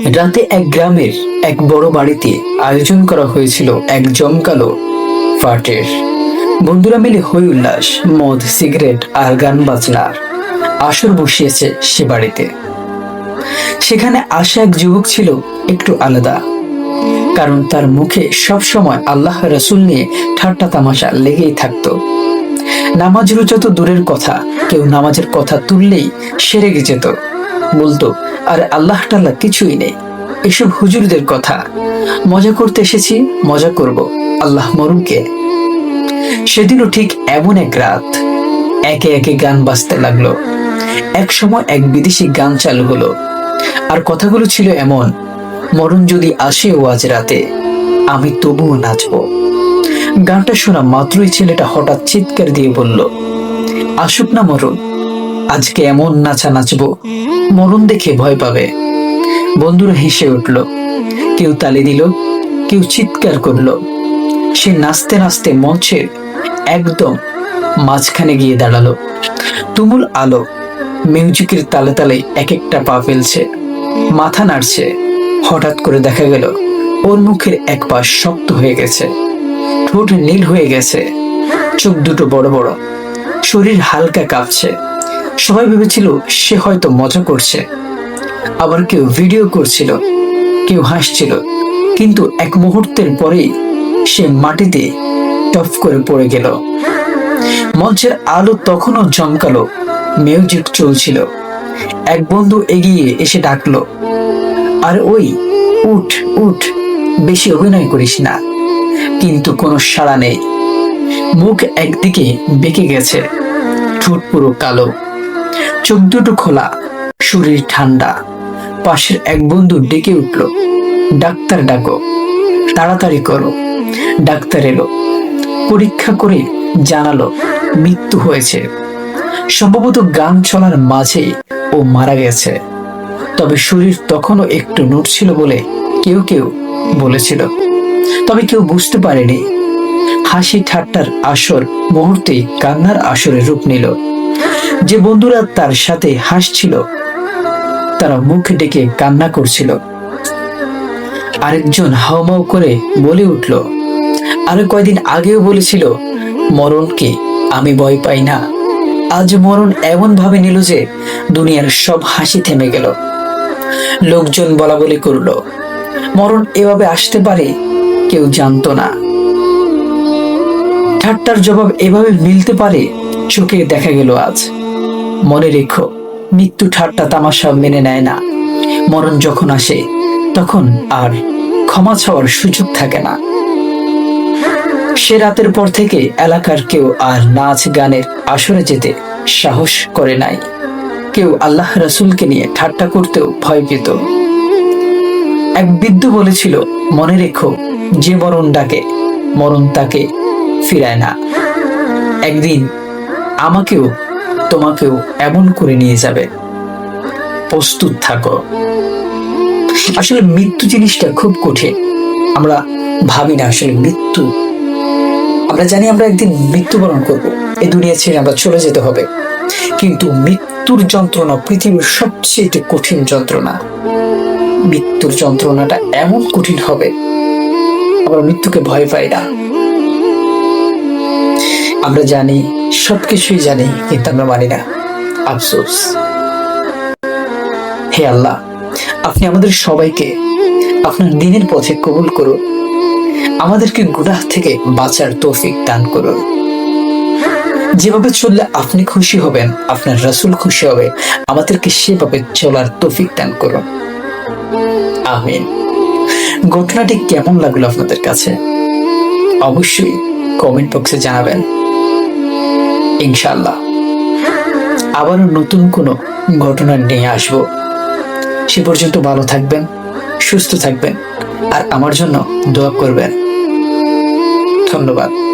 রাতে এক গ্রামের এক বড় বাড়িতে আয়োজন করা হয়েছিল এক জমকালো পার্টির বন্ধুরা মিলে হই উল্লাস, মদ, সিগারেট আর গান বাজনার আসর বসিয়েছে সে বাড়িতে। সেখানে আসা এক যুবক ছিল একটু আলাদা, কারণ তার মুখে সব সময় আল্লাহ রসুল নিয়ে ঠাট্টা তামাশা লেগেই থাকতো। নামাজ যত দূরের কথা, কেউ নামাজের কথা তুললেই সেরে যেত। বলতো, আর আল্লাহ টাল্লাহ কিছুই নেই। এসব হুজুরদের কথা। মজা করতে এসেছি, মজা করব। আল্লাহ মরুকে সেদিনও ঠিক এমন এক রাত। একে একে গান বাজতে লাগল। এক সময় এক বিদেশি গান চালু হলো। আর কথাগুলো ছিল এমন মরণ যদি আসে ও আজ রাতে, আমি তবুও নাচবো। গানটা শোনা মাত্রই ছেলেটা হঠাৎ চিৎকার দিয়ে বলল, আসুক না মরণ আজকে এমন নাচা নাচবো, মরণ দেখে ভয় পাবে। বন্ধুরা হেসে উঠল, কেউ তালি দিল, কেউ চিৎকার করল। সে নাচতে নাচতে মঞ্চের একদম মাঝখানে গিয়ে দাঁড়াল। তুমুল আলো, মিউজিকের তালে তালে এক একটা পা ফেলছে, মাথা নাড়ছে। হঠাৎ করে দেখা গেল, ওর মুখের এক পা শক্ত হয়ে গেছে। ঠোঁট নীল হয়ে গেছে, চোখ দুটো বড় বড়, শরীর হালকা কাঁপছে। সবাই ভেবেছিল সে হয়তো মজা করছে। আবার কেউ ভিডিও করছিল, কেউ হাসছিল। কিন্তু এক মুহূর্তের পরেই সে মাটিতে টপ করে পড়ে গেল। মঞ্চের আলো তখনও জমকালো মিউজিক চলছিল। এক বন্ধু এগিয়ে এসে ডাকলো, আর ওই, উঠ উঠ, বেশি অভিনয় করিস না। কিন্তু কোনো সাড়া নেই। মুখ একদিকে বেঁকে গেছে, ঠোঁট পুরো কালো। চোখ দুটো খোলা, শরীর ঠান্ডা। পাশের এক বন্ধু ডেকে উঠল, ডাক্তার ডাকো, তাড়াতাড়ি করো। ডাক্তার এলো, পরীক্ষা করে জানালো, মৃত্যু হয়েছে। সম্ভবত গান চলার মাঝে ও মারা গেছে। তবে শরীর তখনও একটু নড়ছিল বলে কেউ কেউ বলেছিল। তবে কেউ বুঝতে পারেনি। হাসি ঠাট্টার আসর মুহূর্তেই কান্নার আসরে রূপ নিল। যে বন্ধুরা তার সাথে হাসছিল, তারা মুখ ডেকে কান্না করছিল। আরেকজন হাওমাও করে বলে উঠল, আরও কয়দিন আগেও বলেছিল, মরণকে আমি ভয় পাই না। আজ মরণ এমন ভাবে নিল যে দুনিয়ার সব হাসি থেমে গেল। লোকজন বলা বলি করল, মরণ এভাবে আসতে পারে, কেউ জানতো না। ঠাট্টার জবাব এভাবে মিলতে পারে চোখে দেখা গেল আজ। মনে রেখো, মৃত্যু ঠাট্টা তামাশা মেনে নেয় না। মরণ যখন আসে, তখন আর ক্ষমা চাওয়ার সুযোগ থাকে না। সে রাতের পর থেকে এলাকার কেউ আর নাচ গানের আসরে যেতে সাহস করে নাই। কেউ আল্লাহ রসুলকে নিয়ে ঠাট্টা করতেও ভয় পেত। এক বৃদ্ধ বলেছিল, মনে রেখো, যে মরণ ডাকে, মরণ তাকে ফিরায় না। একদিন আমাকেও তোমাকেও এমন করে নিয়ে যাবে। প্রস্তুত থাকো। আসলে মৃত্যু জিনিসটা খুব কঠিন। আমরা ভাবি না আসলে মৃত্যু। আমরা জানি আমরা একদিন মৃত্যুবরণ করব। এই দুনিয়া ছেড়ে আমরা চলে যেতে হবে। কিন্তু মৃত্যুর যন্ত্রণা পৃথিবীর সবচেয়ে কঠিন যন্ত্রণা। মৃত্যুর যন্ত্রণাটা এমন কঠিন হবে। আমরা মৃত্যুকে ভয় পাই না। আমরা জানি, সবকিছুই জানি, কিন্তু আমরা মানি না। আফসোস। হে আল্লাহ, আপনি আমাদের সবাইকে আপনার দিনের পথে কবুল করুন। আমাদেরকে গুনাহ থেকে বাঁচার তৌফিক দান করুন। যেভাবে চললে আপনি খুশি হবেন, আপনার রাসুল খুশি হবে, আমাদেরকে সেভাবে চলার তৌফিক দান করুন। আমিন। ঘটনাটি কেমন লাগল আপনাদের কাছে? অবশ্যই কমেন্ট বক্সে জানাবেন। ইনশাল্লাহ আবারও নতুন কোনো ঘটনা নিয়ে আসব। সে পর্যন্ত ভালো থাকবেন, সুস্থ থাকবেন, আর আমার জন্য দোয়া করবেন। ধন্যবাদ।